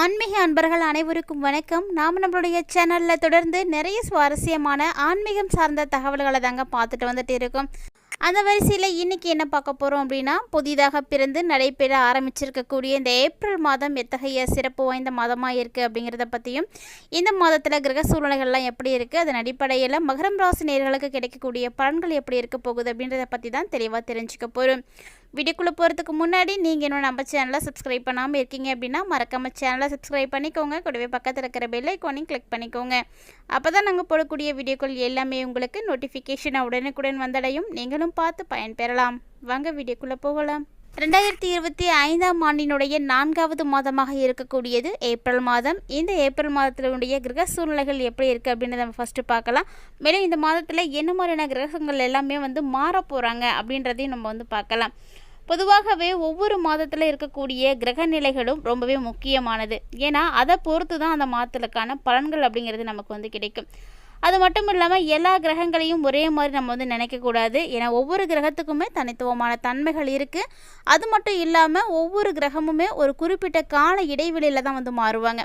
ஆன்மீக அன்பர்கள் அனைவருக்கும் வணக்கம். நாம் நம்மளுடைய சேனலில் தொடர்ந்து நிறைய சுவாரஸ்யமான ஆன்மீகம் சார்ந்த தகவல்களை தாங்க பார்த்துட்டு வந்துட்டு இருக்கோம். அந்த வரிசையில் இன்னைக்கு என்ன பார்க்க போகிறோம் அப்படின்னா புதிதாக பிறந்து நடைபெற ஆரம்பிச்சிருக்கக்கூடிய இந்த ஏப்ரல் மாதம் எத்தகைய சிறப்பு வாய்ந்த மாதமாக இருக்குது அப்படிங்கிறத பற்றியும் இந்த மாதத்தில் கிரக சூழ்நிலைகள்லாம் எப்படி இருக்குது அதன் அடிப்படையில் மகரம் ராசி நேர்களுக்கு கிடைக்கக்கூடிய பலன்கள் எப்படி இருக்க போகுது அப்படின்றத பற்றி தான் தெளிவாக தெரிஞ்சுக்க போகிறோம் வீடியோக்குள்ளே போகிறதுக்கு முன்னாடி நீங்கள் இன்னும் நம்ம சேனலை சப்ஸ்கிரைப் பண்ணாமல் இருக்கீங்க அப்படின்னா மறக்காமல் சேனலை சப்ஸ்கிரைப் பண்ணிக்கோங்க. கூடவே பக்கத்தில் இருக்கிற பெல் ஐக்கானையும் கிளிக் பண்ணிக்கோங்க. அப்போ தான் நாங்கள் போடக்கூடிய வீடியோக்கள் எல்லாமே உங்களுக்கு நோட்டிஃபிகேஷனாக உடனுக்குடன் வந்தடையும். நீங்களும் பார்த்து பயன்பெறலாம். வாங்க வீடியோக்குள்ளே போகலாம். ரெண்டாயிரத்தி இருபத்தி ஐந்தாம் ஆண்டினுடைய நான்காவது மாதமாக இருக்கக்கூடியது ஏப்ரல் மாதம். இந்த ஏப்ரல் மாதத்தினுடைய கிரக சூழ்நிலைகள் எப்படி இருக்குது அப்படின்னு நம்ம ஃபஸ்ட்டு பார்க்கலாம். மேலும் இந்த மாதத்தில் என்ன மாதிரியான கிரகங்கள் எல்லாமே வந்து மாற போகிறாங்க அப்படின்றதையும் நம்ம வந்து பார்க்கலாம். பொதுவாகவே ஒவ்வொரு மாதத்தில் இருக்கக்கூடிய கிரக நிலைகளும் ரொம்பவே முக்கியமானது. ஏன்னா அதை பொறுத்து தான் அந்த மாதத்துக்கான பலன்கள் அப்படிங்கிறது நமக்கு வந்து கிடைக்கும். அது மட்டும் இல்லாமல் எல்லா கிரகங்களையும் ஒரே மாதிரி நம்ம வந்து நினைக்கக்கூடாது ஏன்னா ஒவ்வொரு கிரகத்துக்குமே தனித்துவமான தன்மைகள் இருக்குது அது மட்டும் இல்லாமல் ஒவ்வொரு கிரகமுமே ஒரு குறிப்பிட்ட கால இடைவெளியில் தான் வந்து மாறுவாங்க.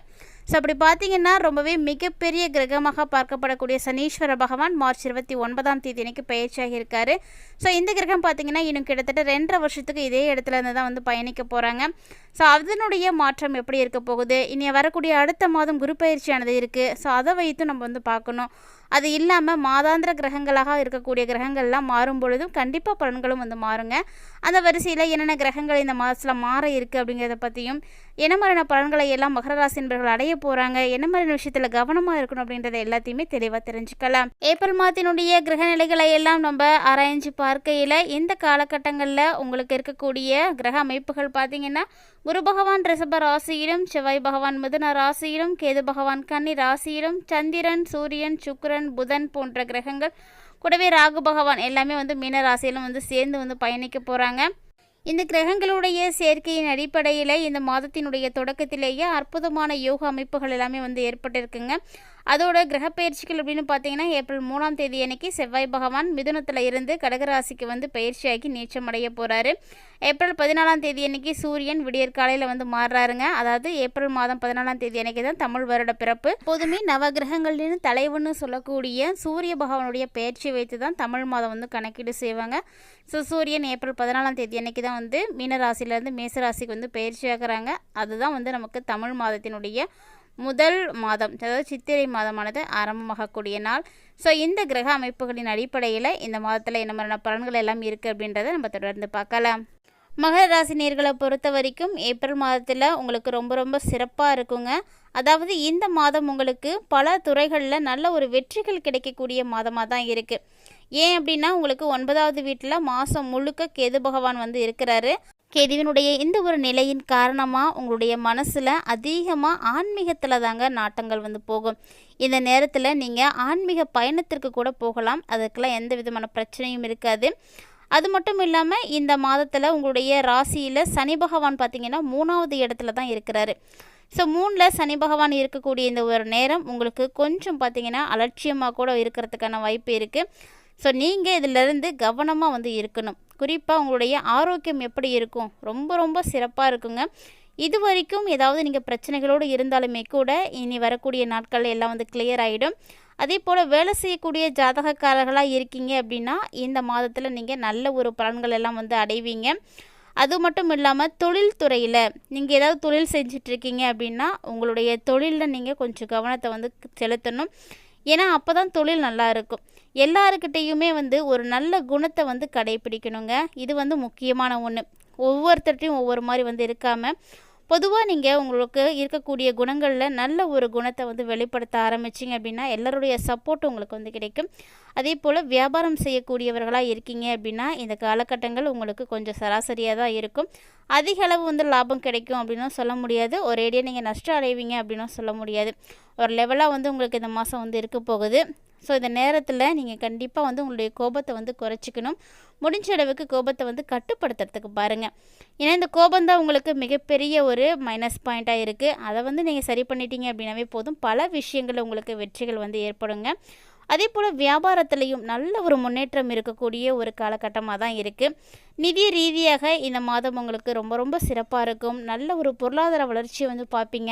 ஸோ அப்படி பார்த்தீங்கன்னா ரொம்பவே மிகப்பெரிய கிரகமாக பார்க்கப்படக்கூடிய சனீஸ்வர பகவான் மார்ச் இருபத்தி ஒன்பதாம் தேதி அன்னைக்கு பயிற்சியாக இருக்காரு. ஸோ இந்த கிரகம் பார்த்தீங்கன்னா இன்னும் கிட்டத்தட்ட ரெண்டரை வருஷத்துக்கு இதே இடத்துல இருந்து தான் வந்து பயணிக்க போகிறாங்க ஸோ அதனுடைய மாற்றம் எப்படி இருக்க போகுது? இனி வரக்கூடிய அடுத்த மாதம் குரு பயிற்சியானது இருக்குது ஸோ அதை வைத்து நம்ம வந்து பார்க்கணும். அது இல்லாமல் மாதாந்திர கிரகங்களாக இருக்கக்கூடிய கிரகங்கள்லாம் மாறும் பொழுதும் கண்டிப்பாக பலன்களும் வந்து மாறுங்க. அந்த வரிசையில் என்னென்ன கிரகங்கள் இந்த மாதத்தில் மாற இருக்குது அப்படிங்கிறத பற்றியும் இனமரண பலன்களை எல்லாம் மகர ராசி என்பவர்கள் அடைய போகிறாங்க என்ன மாதிரியான விஷயத்தில் கவனமாக இருக்கணும் அப்படின்றத எல்லாத்தையுமே தெளிவாக தெரிஞ்சுக்கலாம். ஏப்ரல் மாதத்தினுடைய கிரக நிலைகளை எல்லாம் நம்ம ஆராய்ஞ்சு பார்க்கையில் இந்த காலகட்டங்களில் உங்களுக்கு இருக்கக்கூடிய கிரக அமைப்புகள் பார்த்தீங்கன்னா குரு பகவான் ரிஷப ராசியிலும் செவ்வாய் பகவான் மிதுன ராசியிலும் கேது பகவான் கன்னி ராசியிலும் சந்திரன் சூரியன் சுக்கரன் புதன் போன்ற கிரகங்கள் கூடவே ராகு பகவான் எல்லாமே வந்து மீன ராசியிலும் வந்து சேர்ந்து வந்து பயணிக்க போகிறாங்க இந்த கிரகங்களுடைய சேர்க்கையின் அடிப்படையில் இந்த மாதத்தினுடைய தொடக்கத்திலேயே அற்புதமான யோக அமைப்புகள் எல்லாமே வந்து ஏற்பட்டிருக்குங்க. அதோட கிரகப்பயிற்சிகள் அப்படின்னு பார்த்தீங்கன்னா ஏப்ரல் மூணாம் தேதி அன்னைக்கு செவ்வாய் பகவான் மிதுனத்தில் இருந்து கடகராசிக்கு வந்து பயிற்சியாகி நீச்சமடைய போகிறாரு ஏப்ரல் பதினாலாம் தேதி அன்னைக்கு சூரியன் விடியற்காலையில் வந்து மாறுறாருங்க. அதாவது ஏப்ரல் மாதம் பதினாலாம் தேதி அன்னைக்கு தான் தமிழ் வருட பிறப்பு. பொதுமே நவகிரகங்களின் தலைவன்னு சொல்லக்கூடிய சூரிய பகவானுடைய பயிற்சி வைத்து தான் தமிழ் மாதம் வந்து கணக்கீடு செய்வாங்க. ஸோ சூரியன் ஏப்ரல் பதினாலாம் தேதி அன்னைக்கு தான் வந்து மீனராசிலேருந்து மேசராசிக்கு வந்து பயிற்சி ஆகிறாங்க. அதுதான் வந்து நமக்கு தமிழ் மாதத்தினுடைய முதல் மாதம். அதாவது சித்திரை மாதமானது ஆரம்பமாகக்கூடிய நாள். ஸோ இந்த கிரக அமைப்புகளின் அடிப்படையில் இந்த மாதத்தில் என்ன மாதிரியான பலன்கள் எல்லாம் இருக்குது அப்படின்றத நம்ம தொடர்ந்து பார்க்கலாம். மகர ராசி நேர்களை பொறுத்த வரைக்கும் ஏப்ரல் மாதத்தில் உங்களுக்கு ரொம்ப ரொம்ப சிறப்பாக இருக்குங்க. அதாவது இந்த மாதம் உங்களுக்கு பல துறைகளில் நல்ல ஒரு வெற்றிகள் கிடைக்கக்கூடிய மாதமாக தான் இருக்குது ஏன் அப்படின்னா உங்களுக்கு ஒன்பதாவது வீட்டில் மாதம் முழுக்க கேது பகவான் வந்து இருக்கிறாரு. கேதுவினுடைய இந்த ஒரு நிலையின் காரணமாக உங்களுடைய மனசில் அதிகமாக ஆன்மீகத்தில் தாங்க நாட்டங்கள் வந்து போகும். இந்த நேரத்தில் நீங்கள் ஆன்மீக பயணத்திற்கு கூட போகலாம். அதுக்கெல்லாம் எந்த விதமான பிரச்சனையும் இருக்காது. அது மட்டும் இல்லாமல் இந்த மாதத்தில் உங்களுடைய ராசியில் சனி பகவான் பார்த்திங்கன்னா மூணாவது இடத்துல தான் இருக்கிறாரு. ஸோ மூணில் சனி பகவான் இருக்கக்கூடிய இந்த ஒரு நேரம் உங்களுக்கு கொஞ்சம் பார்த்திங்கன்னா அலட்சியமாக கூட இருக்கிறதுக்கான வாய்ப்பு இருக்குது ஸோ நீங்கள் இதிலிருந்து கவனமாக வந்து இருக்கணும். குறிப்பாக உங்களுடைய ஆரோக்கியம் எப்படி இருக்கும்? ரொம்ப ரொம்ப சிறப்பாக இருக்குங்க. இது வரைக்கும் ஏதாவது நீங்கள் பிரச்சனைகளோடு இருந்தாலுமே கூட இனி வரக்கூடிய நாட்கள் எல்லாம் வந்து கிளியர் ஆகிடும் அதே போல் வேலை செய்யக்கூடிய ஜாதகக்காரர்களாக இருக்கீங்க அப்படின்னா இந்த மாதத்தில் நீங்கள் நல்ல ஒரு பலன்கள் எல்லாம் வந்து அடைவீங்க. அது மட்டும் இல்லாமல் தொழில்துறையில் நீங்கள் ஏதாவது தொழில் செஞ்சிட்ருக்கீங்க அப்படின்னா உங்களுடைய தொழிலில் நீங்கள் கொஞ்சம் கவனத்தை வந்து செலுத்தணும். ஏன்னா அப்போ தான் தொழில் நல்லா இருக்கும். எல்லாருக்கிட்டேயுமே வந்து ஒரு நல்ல குணத்தை வந்து கடைபிடிக்கணுங்க இது வந்து முக்கியமான ஒன்று ஒவ்வொருத்தர்ட்டையும் ஒவ்வொரு மாதிரி வந்து இருக்காமல் பொதுவாக நீங்கள் உங்களுக்கு இருக்கக்கூடிய குணங்களில் நல்ல ஒரு குணத்தை வந்து வெளிப்படுத்த ஆரம்பிச்சிங்க அப்படின்னா எல்லாருடைய சப்போர்ட் உங்களுக்கு வந்து கிடைக்கும். அதே போல் வியாபாரம் செய்யக்கூடியவர்களாக இருக்கீங்க அப்படின்னா இந்த காலகட்டங்கள் உங்களுக்கு கொஞ்சம் சராசரியாக தான் இருக்கும். அதிக அளவு வந்து லாபம் கிடைக்கும் அப்படின்னும் சொல்ல முடியாது. ஒரேடியாக நீங்கள் நஷ்டம் அடைவீங்க அப்படின்னும் சொல்ல முடியாது. ஒரு லெவலாக வந்து உங்களுக்கு இந்த மாதம் வந்து இருக்க போகுது. ஸோ இந்த நேரத்தில் நீங்கள் கண்டிப்பாக வந்து உங்களுடைய கோபத்தை வந்து குறைச்சிக்கணும். முடிஞ்ச அளவுக்கு கோபத்தை வந்து கட்டுப்படுத்துறதுக்கு பாருங்கள் ஏன்னா இந்த கோபம் தான் உங்களுக்கு மிகப்பெரிய ஒரு மைனஸ் பாயிண்ட்டாக இருக்குது அதை வந்து நீங்கள் சரி பண்ணிட்டீங்க அப்படின்னாவே போதும். பல விஷயங்களில் உங்களுக்கு வெற்றிகள் வந்து ஏற்படுங்க. அதே போல் வியாபாரத்துலேயும் நல்ல ஒரு முன்னேற்றம் இருக்கக்கூடிய ஒரு காலகட்டமாக தான் இருக்குது நிதி ரீதியாக இந்த மாதம் உங்களுக்கு ரொம்ப ரொம்ப சிறப்பாக இருக்கும். நல்ல ஒரு பொருளாதார வளர்ச்சியை வந்து பார்ப்பீங்க.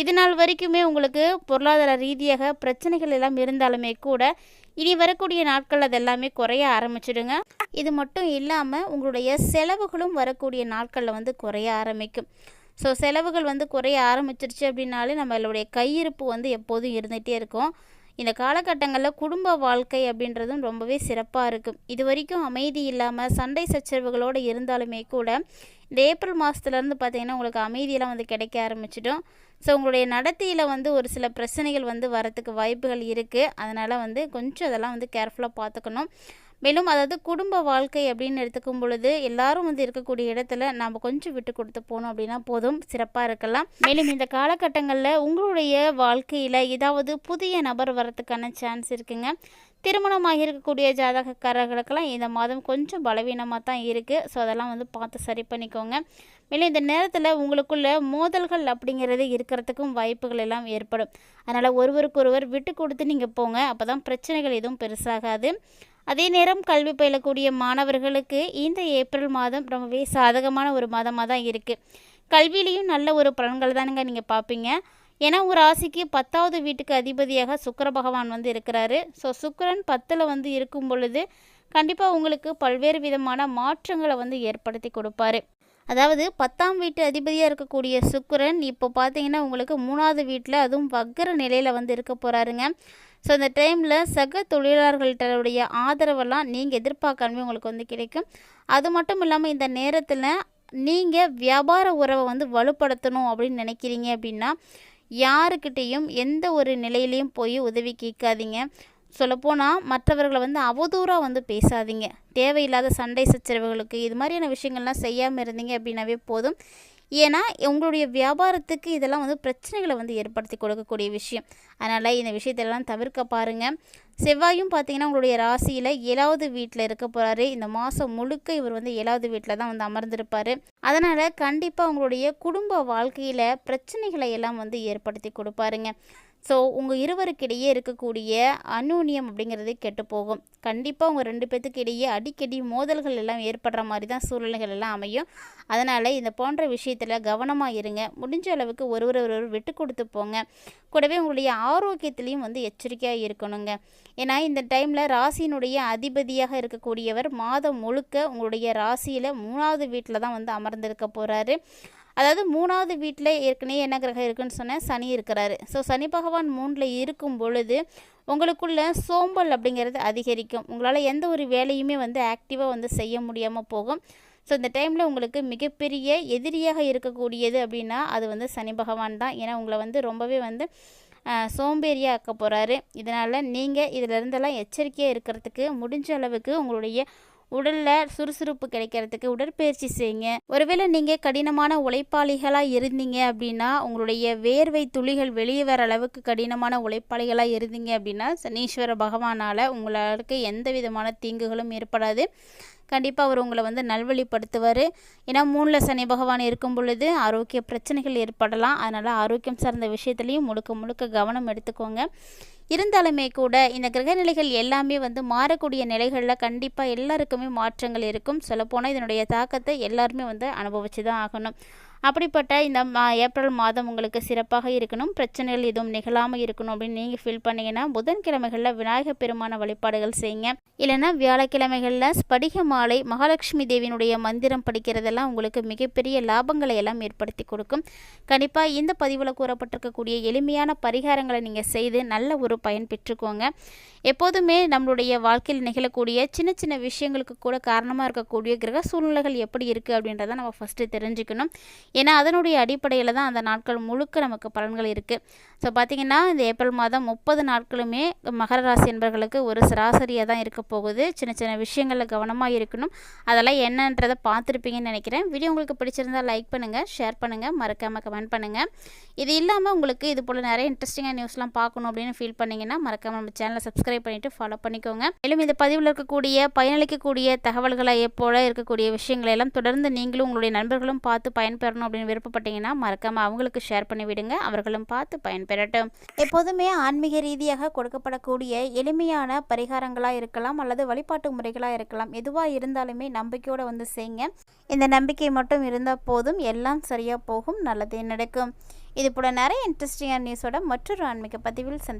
இது நாள் வரைக்குமே உங்களுக்கு பொருளாதார ரீதியாக பிரச்சனைகள் எல்லாம் இருந்தாலுமே கூட இனி வரக்கூடிய நாட்கள் அதெல்லாமே குறைய ஆரம்பிச்சிடுங்க. இது மட்டும் இல்லாமல் உங்களுடைய செலவுகளும் வரக்கூடிய நாட்களில் வந்து குறைய ஆரம்பிக்கும். ஸோ செலவுகள் வந்து குறைய ஆரம்பிச்சிருச்சு அப்படின்னாலே நம்மளுடைய கையிருப்பு வந்து எப்போதும் இருந்துகிட்டே இருக்கும். இந்த காலகட்டங்களில் குடும்ப வாழ்க்கை அப்படின்றதும் ரொம்பவே சிறப்பாக இருக்கும். இது வரைக்கும் அமைதி இல்லாமல் சண்டை சச்சரவுகளோடு இருந்தாலுமே கூட இந்த ஏப்ரல் மாதத்துலேருந்து பார்த்திங்கன்னா உங்களுக்கு அமைதியெல்லாம் வந்து கிடைக்க ஆரம்பிச்சிடும். ஸோ உங்களுடைய நடத்தையில் வந்து ஒரு சில பிரச்சனைகள் வந்து வரத்துக்கு வாய்ப்புகள் இருக்குது அதனால் வந்து கொஞ்சம் அதெல்லாம் வந்து கேர்ஃபுல்லாக பார்த்துக்கணும் மேலும் அதாவது குடும்ப வாழ்க்கை அப்படின்னு எடுத்துக்கும் பொழுது எல்லாரும் வந்து இருக்கக்கூடிய இடத்துல நாம் கொஞ்சம் விட்டு கொடுத்து போனோம் அப்படின்னா போதும். சிறப்பாக இருக்கலாம். மேலும் இந்த காலகட்டங்களில் உங்களுடைய வாழ்க்கையில் ஏதாவது புதிய நபர் வரத்துக்கான சான்ஸ் இருக்குங்க. திருமணமாக இருக்கக்கூடிய ஜாதகக்காரர்களுக்கெல்லாம் இந்த மாதம் கொஞ்சம் பலவீனமாக தான் இருக்குது ஸோ அதெல்லாம் வந்து பார்த்து சரி பண்ணிக்கோங்க. மேலும் இந்த நேரத்தில் உங்களுக்குள்ள மோதல்கள் அப்படிங்கிறது இருக்கிறதுக்கும் வாய்ப்புகள் எல்லாம் ஏற்படும். அதனால் ஒருவருக்கொருவர் விட்டு கொடுத்து நீங்கள் போங்க. அப்போ தான் பிரச்சனைகள் எதுவும் பெருசாகாது. அதே நேரம் கல்வி பயிலக்கூடிய மாணவர்களுக்கு இந்த ஏப்ரல் மாதம் ரொம்பவே சாதகமான ஒரு மாதமாக தான் இருக்குது கல்வியிலையும் நல்ல ஒரு பலன்கள் தானுங்க நீங்கள் பார்ப்பீங்க ஏன்னா ஒரு ராசிக்கு பத்தாவது வீட்டுக்கு அதிபதியாக சுக்கர பகவான் வந்து இருக்கிறாரு. ஸோ சுக்கரன் பத்தில் வந்து இருக்கும் பொழுது கண்டிப்பாக உங்களுக்கு பல்வேறு விதமான மாற்றங்களை வந்து ஏற்படுத்தி கொடுப்பாரு. அதாவது பத்தாம் வீட்டு அதிபதியாக இருக்கக்கூடிய சுக்கரன் இப்போ பார்த்தீங்கன்னா உங்களுக்கு மூணாவது வீட்டில் அதுவும் வக்கர நிலையில் வந்து இருக்க போகிறாருங்க ஸோ அந்த டைமில் சக தொழிலாளர்கள்டைய ஆதரவெல்லாம் நீங்கள் எதிர்பார்க்காமே உங்களுக்கு வந்து கிடைக்கும். அது மட்டும் இல்லாமல் இந்த நேரத்தில் நீங்கள் வியாபார உறவை வந்து வலுப்படுத்தணும் அப்படின்னு நினைக்கிறீங்க அப்படின்னா யாருக்கிட்டேயும் எந்த ஒரு நிலையிலையும் போய் உதவி கேட்காதீங்க. சொல்லப்போனால் மற்றவர்களை வந்து அவதூறாக வந்து பேசாதீங்க. தேவையில்லாத சண்டை சச்சரவுகளுக்கு இது மாதிரியான விஷயங்கள்லாம் செய்யாமல் இருந்தீங்க அப்படின்னாவே போதும். ஏன்னா உங்களுடைய வியாபாரத்துக்கு இதெல்லாம் வந்து பிரச்சனைகளை வந்து ஏற்படுத்தி கொடுக்கக்கூடிய விஷயம். அதனால் இந்த விஷயத்தெல்லாம் தவிர்க்க பாருங்கள் செவ்வாயும் பார்த்தீங்கன்னா உங்களுடைய ராசியில் ஏழாவது வீட்டில் இருக்க போகிறாரு இந்த மாதம் முழுக்க இவர் வந்து ஏழாவது வீட்டில் தான் வந்து அமர்ந்திருப்பார். அதனால் கண்டிப்பாக உங்களுடைய குடும்ப வாழ்க்கையில் பிரச்சனைகளை எல்லாம் வந்து ஏற்படுத்தி கொடுப்பாருங்க. ஸோ உங்கள் இருவருக்கிடையே இருக்கக்கூடிய அந்யூன்யம் அப்படிங்கிறது கெட்டு போகும் கண்டிப்பாக உங்கள் ரெண்டு பேர்த்துக்கு இடையே அடிக்கடி மோதல்கள் எல்லாம் ஏற்படுற மாதிரி தான் சூழ்நிலைகள் எல்லாம் அமையும். அதனால் இந்த போன்ற விஷயத்தில் கவனமாக இருங்க. முடிஞ்ச அளவுக்கு ஒருவர் ஒருவர் விட்டு கொடுத்து போங்க. கூடவே உங்களுடைய ஆரோக்கியத்திலையும் வந்து எச்சரிக்கையாக இருக்கணுங்க. ஏன்னா இந்த டைமில் ராசியினுடைய அதிபதியாக இருக்கக்கூடியவர் மாதம் முழுக்க உங்களுடைய ராசியில் மூணாவது வீட்டில் தான் வந்து அமர்ந்திருக்க போகிறாரு அதாவது மூணாவது வீட்டில் ஏற்கனவே என்ன கிரகம் இருக்குன்னு சொன்னேன் சனி இருக்கிறாரு. ஸோ சனி பகவான் மூணில் இருக்கும் பொழுது உங்களுக்குள்ள சோம்பல் அப்படிங்கிறது அதிகரிக்கும். உங்களால் எந்த ஒரு வேலையுமே வந்து ஆக்டிவாக வந்து செய்ய முடியாமல் போகும். ஸோ இந்த டைமில் உங்களுக்கு மிகப்பெரிய எதிரியாக இருக்கக்கூடியது அப்படின்னா அது வந்து சனி பகவான் தான். ஏன்னா உங்களை வந்து ரொம்பவே வந்து சோம்பேறியாக ஆக்க போகிறாரு இதனால் நீங்கள் இதிலிருந்தெல்லாம் எச்சரிக்கையாக இருக்கிறதுக்கு முடிஞ்ச அளவுக்கு உங்களுடைய உடலில் சுறுசுறுப்பு கிடைக்கிறதுக்கு உடற்பயிற்சி செய்யுங்க. ஒருவேளை நீங்கள் கடினமான உழைப்பாளிகளாக இருந்தீங்க அப்படின்னா உங்களுடைய வேர்வை துளிகள் வெளியே வர அளவுக்கு கடினமான உழைப்பாளிகளாக இருந்தீங்க அப்படின்னா சனீஸ்வர பகவானால் உங்களுக்கு எந்த விதமான தீங்குகளும் ஏற்படாது. கண்டிப்பாக அவர் உங்களை வந்து நல்வழிப்படுத்துவார். ஏன்னா மூணில் சனி பகவான் இருக்கும் பொழுது ஆரோக்கிய பிரச்சனைகள் ஏற்படலாம். அதனால் ஆரோக்கியம் சார்ந்த விஷயத்துலையும் முழுக்க முழுக்க கவனம் எடுத்துக்கோங்க. இருந்தாலுமே கூட இந்த கிரகநிலைகள் எல்லாமே வந்து மாறக்கூடிய நிலைகளில் கண்டிப்பாக எல்லாருக்குமே மாற்றங்கள் இருக்கும். சொல்லப்போனால் இதனுடைய தாக்கத்தை எல்லாருமே வந்து அனுபவிச்சு தான் ஆகணும். அப்படிப்பட்ட இந்த மா ஏப்ரல் மாதம் உங்களுக்கு சிறப்பாக இருக்கணும். பிரச்சனைகள் எதுவும் நிகழாமல் இருக்கணும் அப்படின்னு நீங்கள் ஃபீல் பண்ணீங்கன்னா புதன்கிழமைகளில் விநாயகர் பெருமான வழிபாடுகள் செய்யுங்க. இல்லைன்னா வியாழக்கிழமைகளில் ஸ்படிக மாலை மகாலட்சுமி தேவியினுடைய மந்திரம் படிக்கிறதெல்லாம் உங்களுக்கு மிகப்பெரிய லாபங்களை எல்லாம் ஏற்படுத்தி கொடுக்கும். கண்டிப்பாக இந்த பதிவில் கூறப்பட்டிருக்கக்கூடிய எளிமையான பரிகாரங்களை நீங்கள் செய்து நல்ல ஒரு பயன் பெற்றுக்கோங்க. எப்போதுமே நம்மளுடைய வாழ்க்கையில் நிகழக்கூடிய சின்ன சின்ன விஷயங்களுக்கு கூட காரணமாக இருக்கக்கூடிய கிரக சூழ்நிலைகள் எப்படி இருக்குது அப்படின்றத நம்ம ஃபஸ்ட்டு தெரிஞ்சுக்கணும். ஏன்னா அதனுடைய அடிப்படையில் தான் அந்த நாட்கள் முழுக்க நமக்கு பலன்கள் இருக்குது ஸோ பார்த்திங்கன்னா இந்த ஏப்ரல் மாதம் முப்பது நாட்களுமே மகர ராசி என்பர்களுக்கு ஒரு சராசரியாக தான் இருக்க போகுது. சின்ன சின்ன விஷயங்களில் கவனமாக இருக்கணும். அதெல்லாம் என்னன்றதை பார்த்துருப்பீங்கன்னு நினைக்கிறேன். வீடியோ உங்களுக்கு பிடிச்சிருந்தால் லைக் பண்ணுங்கள் ஷேர் பண்ணுங்கள் மறக்காமல் கமெண்ட் பண்ணுங்கள் இது இல்லாமல் உங்களுக்கு இது போல் நிறைய இன்ட்ரெஸ்டிங்காக நியூஸ்லாம் பார்க்கணும் அப்படின்னு ஃபீல் பண்ணிங்கன்னா மறக்காமல் நம்ம சேனலை சப்ஸ்கிரைப் பண்ணிவிட்டு ஃபாலோ பண்ணிக்கோங்க. மேலும் இந்த பதிவில் இருக்கக்கூடிய பயனளிக்கக்கூடிய தகவல்களை எப்போல இருக்கக்கூடிய விஷயங்களை எல்லாம் தொடர்ந்து நீங்களும் உங்களுடைய நண்பர்களும் பார்த்து பயன்பெறணும். அப்படின்னு விருப்பப்பட்டீங்கன்னா மறக்காமல் அவங்களுக்கு ஷேர் பண்ணி விடுங்க. அவர்களும் பார்த்து பயன்பெறட்டும். எப்போதுமே ஆன்மீக ரீதியாக கொடுக்கப்படக்கூடிய எளிமையான பரிகாரங்களாக இருக்கலாம் அல்லது வழிபாட்டு முறைகளாக இருக்கலாம். எதுவாக இருந்தாலுமே நம்பிக்கையோடு வந்து செய்யுங்க இந்த நம்பிக்கை மட்டும் இருந்தால் போதும். எல்லாம் சரியாக போகும். நல்லதே நடக்கும். இது போல நிறைய இன்ட்ரெஸ்டிங்கான நியூஸோட மற்றொரு ஆன்மீக பதிவில் சந்தி